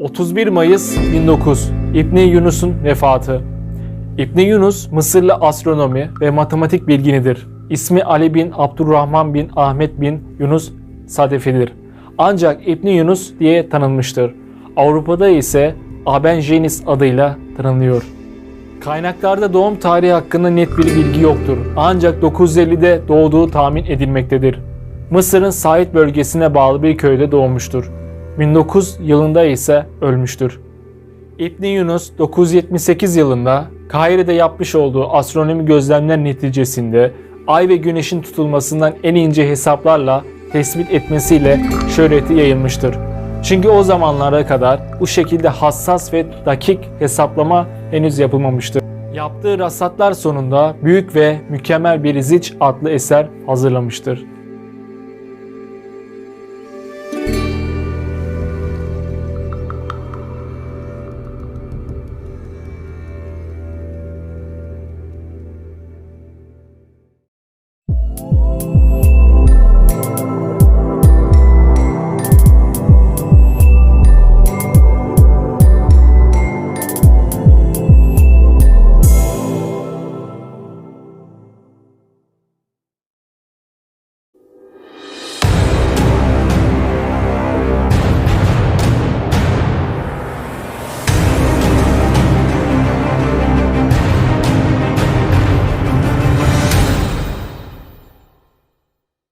31 Mayıs 1900 İbni Yunus'un vefatı. İbni Yunus Mısırlı astronomi ve matematik bilginidir. İsmi Ali bin Abdurrahman bin Ahmet bin Yunus Sadefi'dir. Ancak İbni Yunus diye tanınmıştır. Avrupa'da ise Abenjenis adıyla tanınıyor. Kaynaklarda doğum tarihi hakkında net bir bilgi yoktur. Ancak 950'de doğduğu tahmin edilmektedir. Mısır'ın Said bölgesine bağlı bir köyde doğmuştur. 1900 yılında ise ölmüştür. İbn Yunus 978 yılında Kahire'de yapmış olduğu astronomi gözlemler neticesinde ay ve güneşin tutulmasından en ince hesaplarla tespit etmesiyle şöhreti yayılmıştır. Çünkü o zamanlara kadar bu şekilde hassas ve dakik hesaplama henüz yapılmamıştır. Yaptığı rasatlar sonunda büyük ve mükemmel bir Ziç adlı eser hazırlamıştır.